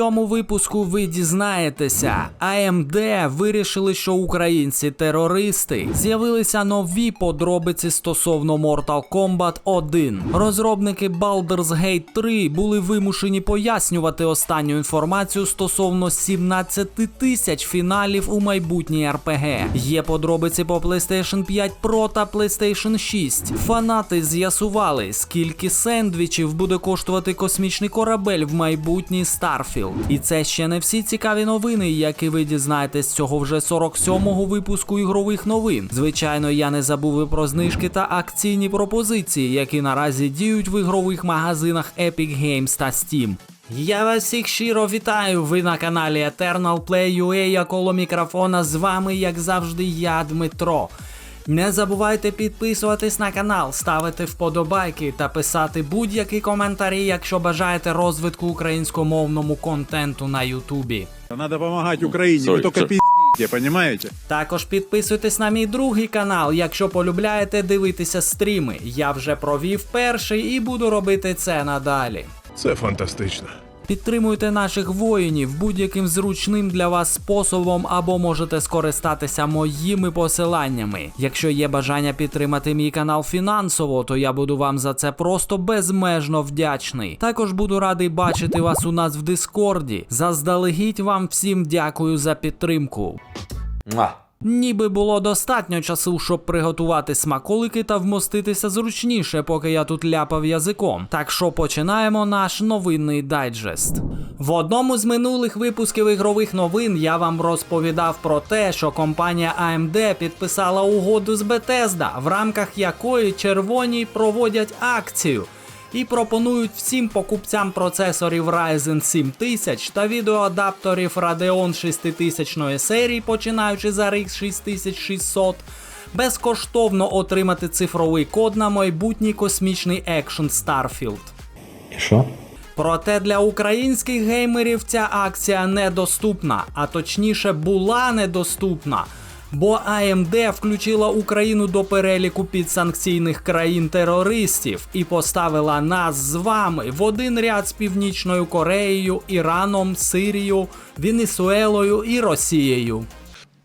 цьому випуску ви дізнаєтеся, AMD вирішили, що українці терористи. З'явилися нові подробиці стосовно Mortal Kombat 1. Розробники Baldur's Gate 3 були вимушені пояснювати останню інформацію стосовно 17 тисяч фіналів у майбутній RPG. Є подробиці по PlayStation 5 Pro та PlayStation 6. Фанати з'ясували, скільки сендвічів буде коштувати космічний корабель в майбутній Starfield. І це ще не всі цікаві новини, які ви дізнаєтесь з цього вже 47-го випуску ігрових новин. Звичайно, я не забув і про знижки та акційні пропозиції, які наразі діють в ігрових магазинах Epic Games та Steam. Я вас всіх щиро вітаю. Ви на каналі Eternal Play UA, а коло мікрофона з вами, як завжди, я Дмитро. Не забувайте підписуватись на канал, ставити вподобайки та писати будь-які коментарі, якщо бажаєте розвитку українськомовному контенту на Ютубі. Украине, Sorry, вы только sorry. пиздите, понимаете? Також підписуйтесь на мій другий канал, якщо полюбляєте дивитися стріми. Я вже провів перший і буду робити це надалі. Це фантастично. Підтримуйте наших воїнів будь-яким зручним для вас способом або можете скористатися моїми посиланнями. Якщо є бажання підтримати мій канал фінансово, то я буду вам за це просто безмежно вдячний. Також буду радий бачити вас у нас в Дискорді. Заздалегідь вам всім дякую за підтримку. Ніби було достатньо часу, щоб приготувати смаколики та вмоститися зручніше, поки я тут ляпав язиком. Так що починаємо наш новинний дайджест. В одному з минулих випусків ігрових новин я вам розповідав про те, що компанія AMD підписала угоду з Bethesda, в рамках якої червоні проводять акцію і пропонують всім покупцям процесорів Ryzen 7000 та відеоадаптерів Radeon 6000 серії, починаючи за RX 6600, безкоштовно отримати цифровий код на майбутній космічний екшн Starfield. Що? Проте для українських геймерів ця акція недоступна, а точніше була недоступна. Бо АМД включила Україну до переліку підсанкційних країн-терористів і поставила нас з вами в один ряд з Північною Кореєю, Іраном, Сирією, Венесуелою і Росією.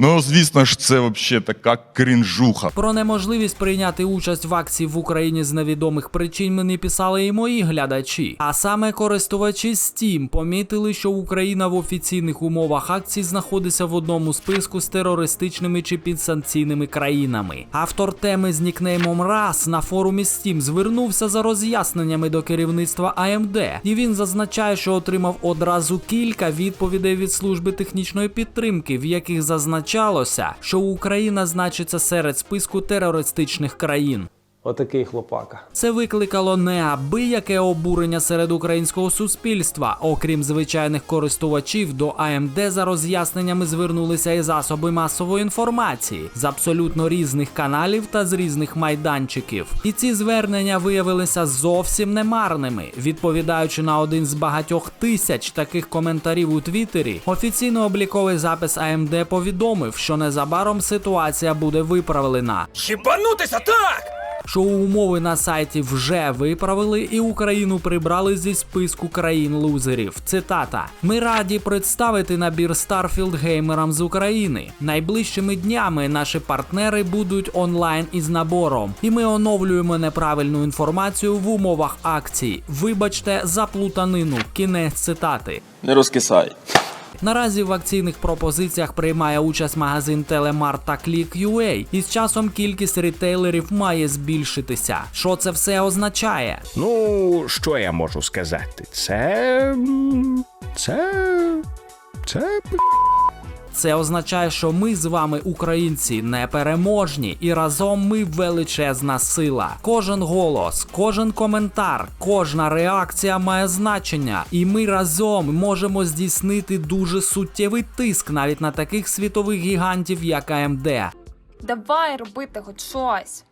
Ну, звісно ж, це взагалі така крінжуха. Про неможливість прийняти участь в акції в Україні з невідомих причин мені писали і мої глядачі. А саме користувачі Steam помітили, що Україна в офіційних умовах акції знаходиться в одному списку з терористичними чи підсанкційними країнами. Автор теми з нікнеймом РАС на форумі Steam звернувся за роз'ясненнями до керівництва AMD, і він зазначає, що отримав одразу кілька відповідей від служби технічної підтримки, в яких зазначалося, що Україна значиться серед списку терористичних країн. Отакий хлопака. Це викликало неабияке обурення серед українського суспільства. Окрім звичайних користувачів, до AMD за роз'ясненнями звернулися і засоби масової інформації з абсолютно різних каналів та з різних майданчиків. І ці звернення виявилися зовсім немарними. Відповідаючи на один з багатьох тисяч таких коментарів у Твіттері, офіційно обліковий запис AMD повідомив, що незабаром ситуація буде виправлена Хібанутися так! Що умови на сайті вже виправили і Україну прибрали зі списку країн-лузерів. Цитата: Ми раді представити набір Starfield геймерам з України. Найближчими днями наші партнери будуть онлайн із набором, і ми оновлюємо неправильну інформацію в умовах акції. Вибачте за плутанину. Кінець цитати. Не розкисай. Наразі в акційних пропозиціях приймає участь магазин Телемар та Click.ua, і з часом кількість рітейлерів має збільшитися. Що це все означає? Ну, що я можу сказати? Це. Це. Це. Це означає, що ми з вами, українці, непереможні, і разом ми величезна сила. Кожен голос, кожен коментар, кожна реакція має значення, і ми разом можемо здійснити дуже суттєвий тиск навіть на таких світових гігантів, як АМД. Давай робити хоч щось.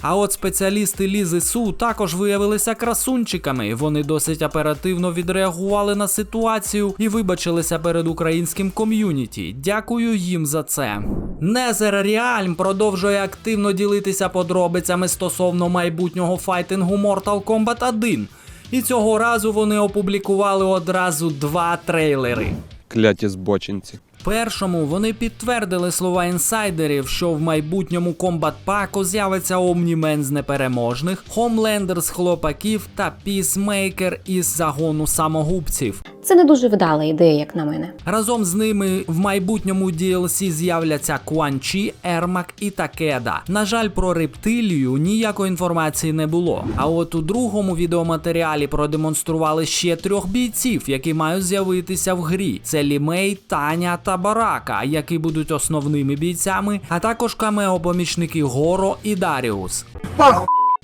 А от спеціалісти Лізи Су також виявилися красунчиками. Вони досить оперативно відреагували на ситуацію і вибачилися перед українським ком'юніті. Дякую їм за це. Незер Реальм продовжує активно ділитися подробицями стосовно майбутнього файтингу Mortal Kombat 1. І цього разу вони опублікували одразу два трейлери. Кляті збочинці. Першому вони підтвердили слова інсайдерів, що в майбутньому комбат паку з'явиться Омнімен з непереможних, Хомлендер з хлопаків та Пісмейкер із загону самогубців. Це не дуже вдала ідея, як на мене. Разом з ними в майбутньому DLC з'являться Куанчі, Ермак і Такеда. На жаль, про рептилію ніякої інформації не було. А от у другому відеоматеріалі продемонстрували ще трьох бійців, які мають з'явитися в грі: це Лімей, Таня та Барака, які будуть основними бійцями, а також камео-помічники Горо і Даріус.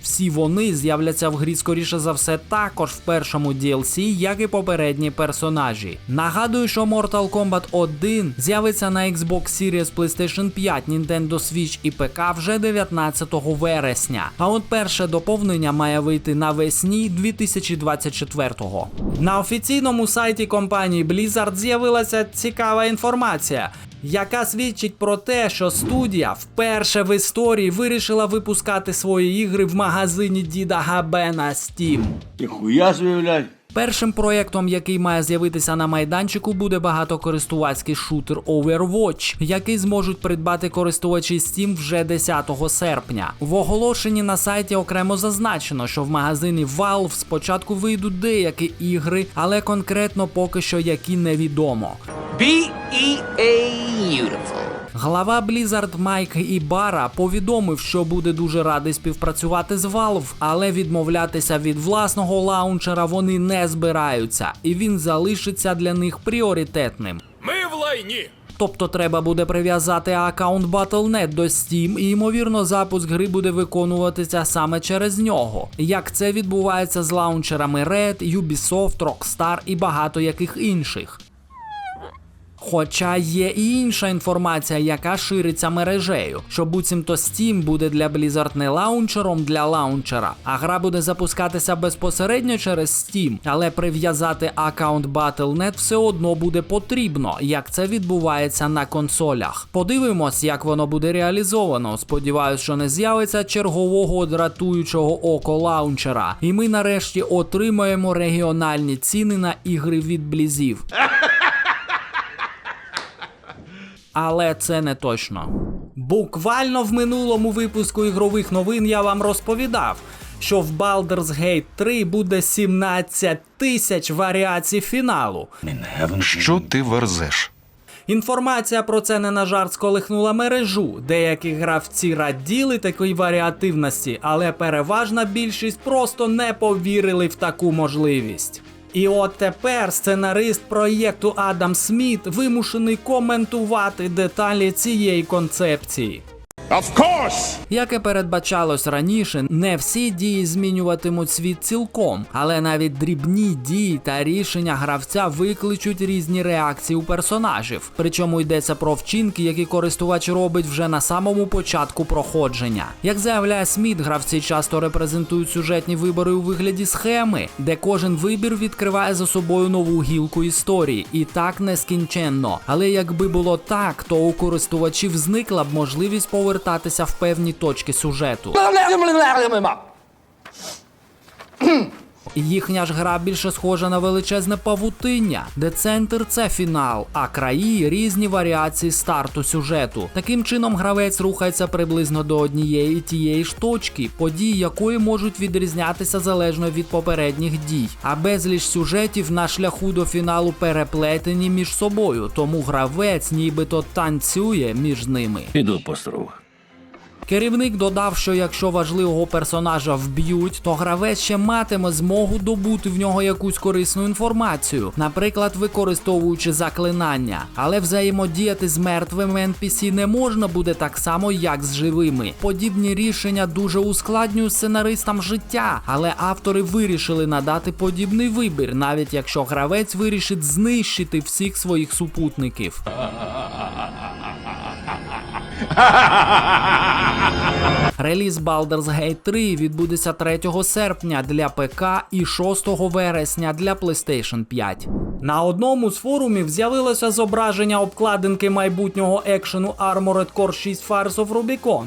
Всі вони з'являться в грі скоріше за все також в першому DLC, як і попередні персонажі. Нагадую, що Mortal Kombat 1 з'явиться на Xbox Series PlayStation 5, Nintendo Switch і ПК вже 19 вересня. А от перше доповнення має вийти навесні 2024-го. На офіційному сайті компанії Blizzard з'явилася цікава інформація яка свідчить про те, що студія вперше в історії вирішила випускати свої ігри в магазині діда Габена Steam. Ти хуя блядь. Першим проєктом, який має з'явитися на майданчику, буде багатокористувацький шутер Overwatch, який зможуть придбати користувачі Steam вже 10 серпня. В оголошенні на сайті окремо зазначено, що в магазині Valve спочатку вийдуть деякі ігри, але конкретно поки що які невідомо. Глава Blizzard Майк Ібара повідомив, що буде дуже радий співпрацювати з Valve, але відмовлятися від власного лаунчера вони не збираються, і він залишиться для них пріоритетним. Ми в лайні. Тобто треба буде прив'язати аккаунт Battle.net до Steam, і ймовірно запуск гри буде виконуватися саме через нього. Як це відбувається з лаунчерами Red, Ubisoft, Rockstar і багато яких інших. Хоча є і інша інформація, яка шириться мережею, що буцімто Steam буде для Blizzard не лаунчером для лаунчера, а гра буде запускатися безпосередньо через Steam, але прив'язати аккаунт Battle.net все одно буде потрібно, як це відбувається на консолях. Подивимось, як воно буде реалізовано. Сподіваюсь, що не з'явиться чергового дратуючого око лаунчера, і ми нарешті отримаємо регіональні ціни на ігри від блізів. Але це не точно. Буквально в минулому випуску ігрових новин я вам розповідав, що в Baldur's Gate 3 буде 17 тисяч варіацій фіналу. Що ти верзеш? Інформація про це не на жарт сколихнула мережу. Деякі гравці раділи такій варіативності, але переважна більшість просто не повірили в таку можливість. І от тепер сценарист проєкту Адам Сміт вимушений коментувати деталі цієї концепції. Of course! Як і передбачалось раніше, не всі дії змінюватимуть світ цілком, але навіть дрібні дії та рішення гравця викличуть різні реакції у персонажів. Причому йдеться про вчинки, які користувач робить вже на самому початку проходження. Як заявляє Сміт, гравці часто репрезентують сюжетні вибори у вигляді схеми, де кожен вибір відкриває за собою нову гілку історії, і так нескінченно. Але якби було так, то у користувачів зникла б можливість повертатися в певні точки сюжету. Їхня ж гра більше схожа на величезне павутиння, де центр це фінал, а краї різні варіації старту сюжету. Таким чином, гравець рухається приблизно до однієї тієї ж точки, події якої можуть відрізнятися залежно від попередніх дій. А безліч сюжетів на шляху до фіналу переплетені між собою, тому гравець нібито танцює між ними. Іду по струнах. Керівник додав, що якщо важливого персонажа вб'ють, то гравець ще матиме змогу добути в нього якусь корисну інформацію, наприклад, використовуючи заклинання. Але взаємодіяти з мертвими NPC не можна буде так само, як з живими. Подібні рішення дуже ускладнюють сценаристам життя, але автори вирішили надати подібний вибір, навіть якщо гравець вирішить знищити всіх своїх супутників. Реліз Baldur's Gate 3 відбудеться 3 серпня для ПК і 6 вересня для PlayStation 5. На одному з форумів з'явилося зображення обкладинки майбутнього екшену Armored Core 6 Fires of Rubicon.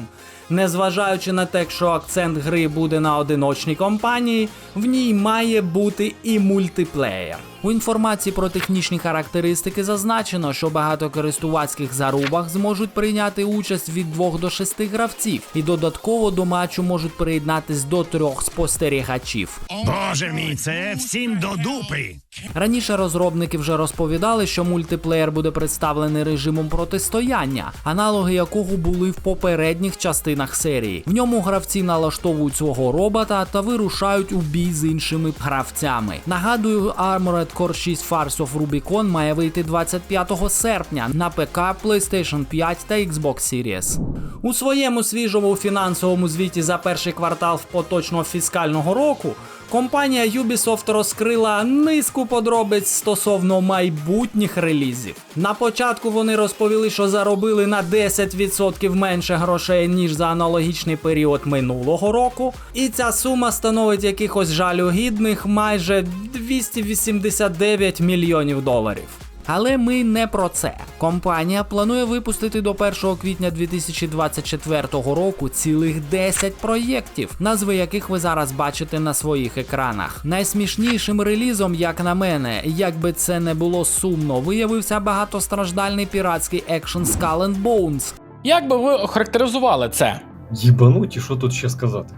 Незважаючи на те, що акцент гри буде на одиночній компанії, в ній має бути і мультиплеєр. У інформації про технічні характеристики зазначено, що багатокористувацьких зарубах зможуть прийняти участь від 2 до 6 гравців, і додатково до матчу можуть приєднатись до трьох спостерігачів. Боже мій, це всім до дупи. Раніше розробники вже розповідали, що мультиплеєр буде представлений режимом протистояння, аналоги якого були в попередніх частинах серії. В ньому гравці налаштовують свого робота та вирушають у бій з іншими гравцями. Нагадую, Armored Core 6 Fars of Rubicon має вийти 25 серпня на ПК, PlayStation 5 та Xbox Series. У своєму свіжому фінансовому звіті за перший квартал поточного фіскального року компанія Ubisoft розкрила низку подробиць стосовно майбутніх релізів. На початку вони розповіли, що заробили на 10% менше грошей ніж за аналогічний період минулого року, і ця сума становить якихось жалюгідних майже 289 мільйонів доларів. Але ми не про це. Компанія планує випустити до 1 квітня 2024 року цілих 10 проєктів, назви яких ви зараз бачите на своїх екранах. Найсмішнішим релізом, як на мене, як би це не було сумно, виявився багатостраждальний піратський екшн Skull and Bones, Як би ви охарактеризували це? Їбануті, що тут ще сказати?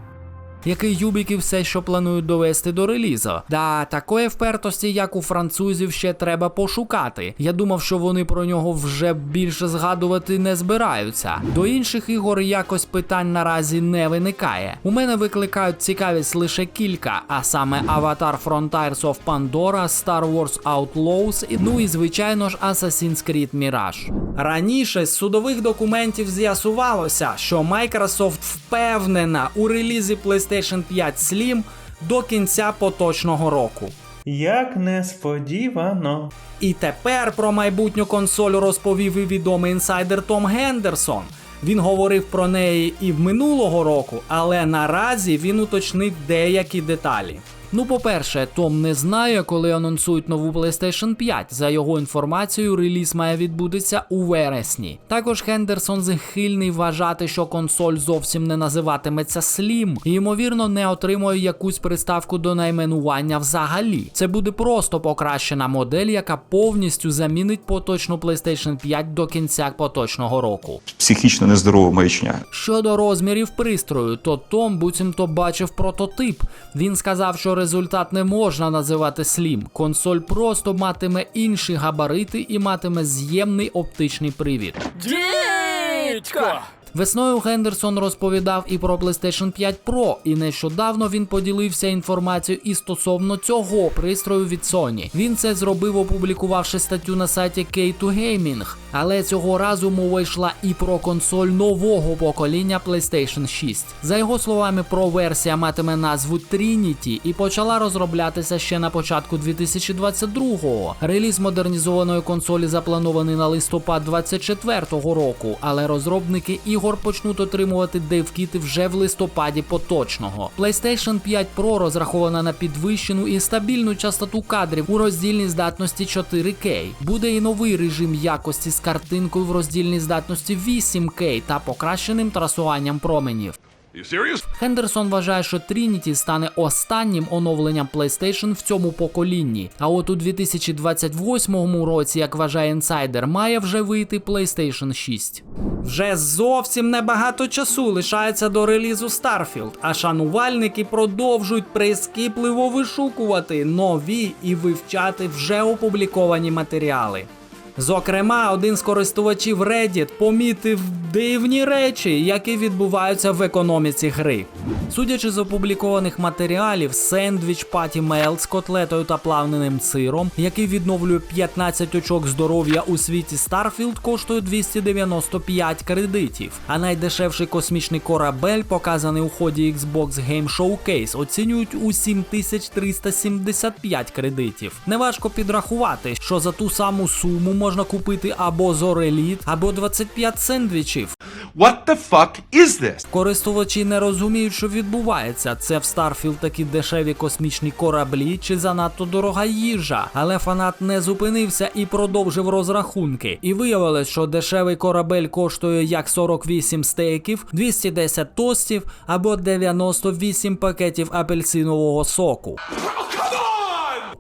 Який юбіки все, що планують довести до релізу. Да, такої впертості, як у французів, ще треба пошукати. Я думав, що вони про нього вже більше згадувати не збираються. До інших ігор якось питань наразі не виникає. У мене викликають цікавість лише кілька, а саме Avatar Frontiers of Pandora, Star Wars Outlaws, і ну і звичайно ж Assassin's Creed Mirage. Раніше з судових документів з'ясувалося, що Microsoft впевнена у релізі PlayStation 5 Slim до кінця поточного року. Як несподівано. І тепер про майбутню консоль розповів і відомий інсайдер Том Гендерсон. Він говорив про неї і в минулого року, але наразі він уточнив деякі деталі. Ну, по-перше, Том не знає, коли анонсують нову PlayStation 5. За його інформацією, реліз має відбутися у вересні. Також Хендерсон схильний вважати, що консоль зовсім не називатиметься Slim і ймовірно не отримує якусь приставку до найменування взагалі. Це буде просто покращена модель, яка повністю замінить поточну PlayStation 5 до кінця поточного року. Психічно нездорова маячня. Щодо розмірів пристрою, то Том буцімто бачив прототип. Він сказав, що результат не можна називати слім. Консоль просто матиме інші габарити і матиме з'ємний оптичний привід. Дідько! Весною Хендерсон розповідав і про PlayStation 5 Pro, і нещодавно він поділився інформацією і стосовно цього пристрою від Sony. Він це зробив, опублікувавши статтю на сайті K2 Gaming. Але цього разу мова йшла і про консоль нового покоління PlayStation 6. За його словами, Pro версія матиме назву Trinity і почала розроблятися ще на початку 2022-го. Реліз модернізованої консолі запланований на листопад 24-го року, але розробники ігор почнуть отримувати девкіти вже в листопаді поточного. PlayStation 5 Pro розрахована на підвищену і стабільну частоту кадрів у роздільній здатності 4К. Буде і новий режим якості з картинкою в роздільній здатності 8К та покращеним трасуванням променів. Хендерсон вважає, що Trinity стане останнім оновленням PlayStation в цьому поколінні. А от у 2028 році, як вважає інсайдер, має вже вийти PlayStation 6. Вже зовсім небагато часу лишається до релізу Starfield, а шанувальники продовжують прискіпливо вишукувати нові і вивчати вже опубліковані матеріали. Зокрема, один з користувачів Reddit помітив дивні речі, які відбуваються в економіці гри. Судячи з опублікованих матеріалів, сендвіч паті мейл з котлетою та плавненим сиром, який відновлює 15 очок здоров'я у світі Starfield, коштує 295 кредитів. А найдешевший космічний корабель, показаний у ході Xbox Game Showcase, оцінюють у 7375 кредитів. Неважко підрахувати, що за ту саму суму можна купити або зореліт, або 25 сендвічів. What the fuck is this? Користувачі не розуміють, що відбувається. Це в Starfield такі дешеві космічні кораблі чи занадто дорога їжа. Але фанат не зупинився і продовжив розрахунки. І виявилось, що дешевий корабель коштує як 48 стейків, 210 тостів або 98 пакетів апельсинового соку.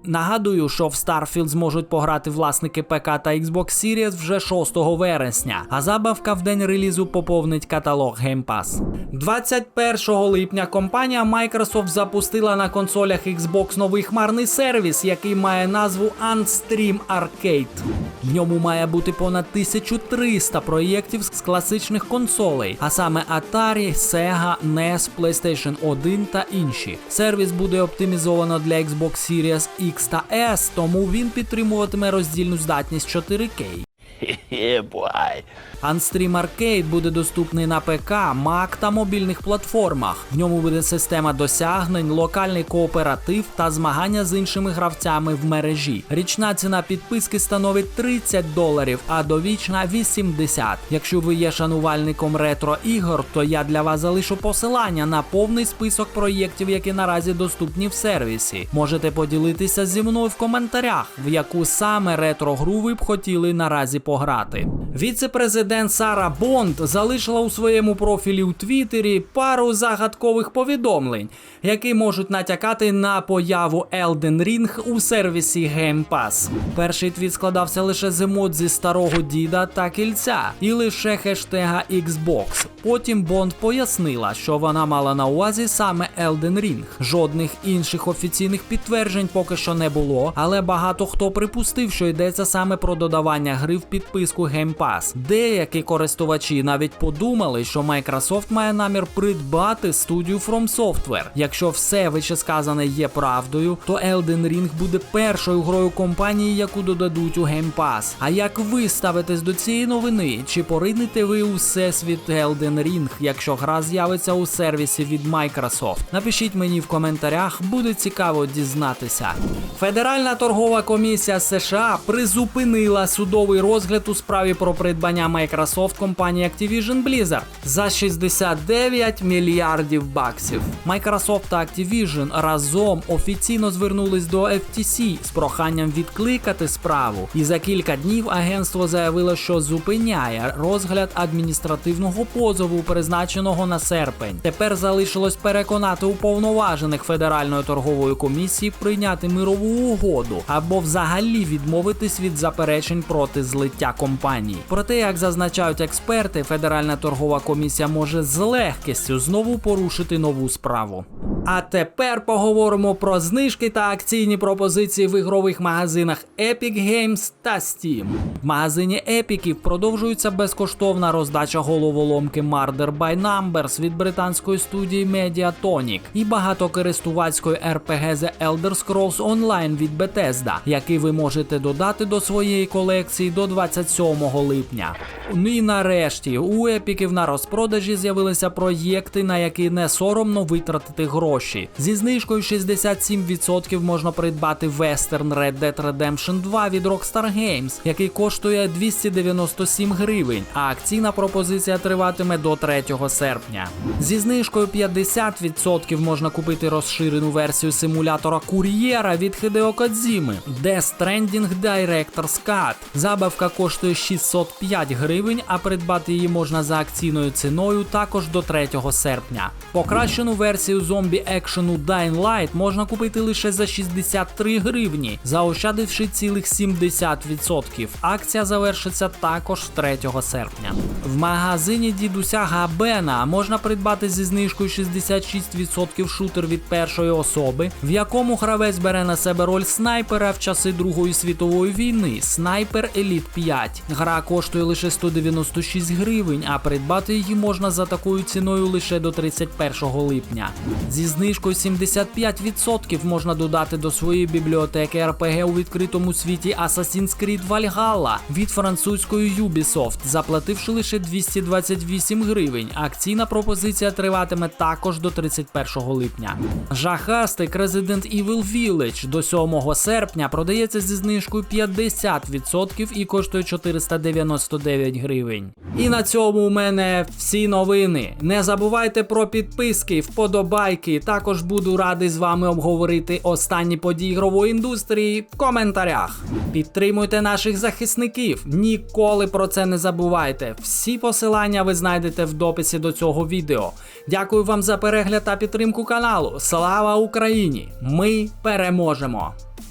Нагадую, що в Starfield зможуть пограти власники ПК та Xbox Series вже 6 вересня, а забавка в день релізу поповнить каталог Game Pass. 21 липня компанія Microsoft запустила на консолях Xbox новий хмарний сервіс, який має назву Unstream Arcade. В ньому має бути понад 1300 проєктів з класичних консолей, а саме Atari, Sega, NES, PlayStation 1 та інші. Сервіс буде оптимізовано для Xbox Series X та S, тому він підтримуватиме роздільну здатність 4K. Unstream Arcade буде доступний на ПК, Mac та мобільних платформах. В ньому буде система досягнень, локальний кооператив та змагання з іншими гравцями в мережі. Річна ціна підписки становить 30 доларів, а довічна 80. Якщо ви є шанувальником ретро ігор, то я для вас залишу посилання на повний список проєктів, які наразі доступні в сервісі. Можете поділитися зі мною в коментарях, в яку саме ретро гру ви б хотіли наразі пограти. Віце-президент Сара Бонд залишила у своєму профілі у Твіттері пару загадкових повідомлень, які можуть натякати на появу Elden Ring у сервісі Game Pass. Перший твіт складався лише з емодзі старого діда та кільця, і лише хештега Xbox. Потім Бонд пояснила, що вона мала на увазі саме Elden Ring. Жодних інших офіційних підтверджень поки що не було, але багато хто припустив, що йдеться саме про додавання гри в підписку Game Pass. Деякі користувачі навіть подумали, що Microsoft має намір придбати студію From Software. Якщо все вищесказане є правдою, то Elden Ring буде першою грою компанії, яку додадуть у Game Pass. А як ви ставитесь до цієї новини? Чи поринете ви у всесвіт Elden Ring, якщо гра з'явиться у сервісі від Microsoft? Напишіть мені в коментарях, буде цікаво дізнатися. Федеральна торгова комісія США призупинила судовий розгляд у справі про придбання Microsoft компанії Activision Blizzard за 69 мільярдів баксів. Microsoft та Activision разом офіційно звернулись до FTC з проханням відкликати справу. І за кілька днів агентство заявило, що зупиняє розгляд адміністративного позову, призначеного на серпень. Тепер залишилось переконати уповноважених Федеральної торгової комісії прийняти мирову угоду або взагалі відмовитись від заперечень проти злиття компанії. Проте, як зазначають експерти, Федеральна торгова комісія може з легкістю знову порушити нову справу. А тепер поговоримо про знижки та акційні пропозиції в ігрових магазинах Epic Games та Steam. В магазині Епіків продовжується безкоштовна роздача головоломки Murder by Numbers від британської студії Mediatonic і багатокористувацької RPG The Elder Scrolls Online від Bethesda, який ви можете додати до своєї колекції до 27 липня. Ну і нарешті у епіків на розпродажі з'явилися проєкти, на які не соромно витратити гроші. Зі знижкою 67% можна придбати Western Red Dead Redemption 2 від Rockstar Games, який коштує 297 гривень, а акційна пропозиція триватиме до 3 серпня. Зі знижкою 50% можна купити розширену версію симулятора кур'єра від Hideo Kojima Death Stranding Director's Cut. Забавка коштує 605 гривень, а придбати її можна за акційною ціною також до 3 серпня. Покращену версію зомбі екшену Dying Light можна купити лише за 63 гривні, заощадивши цілих 70%. Акція завершиться також 3 серпня. В магазині дідуся Габена можна придбати зі знижкою 66% шутер від першої особи, в якому гравець бере на себе роль снайпера в часи Другої світової війни. Снайпер Elite 5. Гра коштує лише 196 гривень, а придбати її можна за такою ціною лише до 31 липня. Зі знижкою 75% можна додати до своєї бібліотеки RPG у відкритому світі Assassin's Creed Valhalla від французької Ubisoft, заплативши лише 228 гривень. Акційна пропозиція триватиме також до 31 липня. Жахастик Resident Evil Village до 7 серпня продається зі знижкою 50% і коштує 499 гривень. І на цьому у мене всі новини. Не забувайте про підписки, вподобайки. Також буду радий з вами обговорити останні події ігрової індустрії в коментарях. Підтримуйте наших захисників. Ніколи про це не забувайте. Всі посилання ви знайдете в дописі до цього відео. Дякую вам за перегляд та підтримку каналу. Слава Україні! Ми переможемо!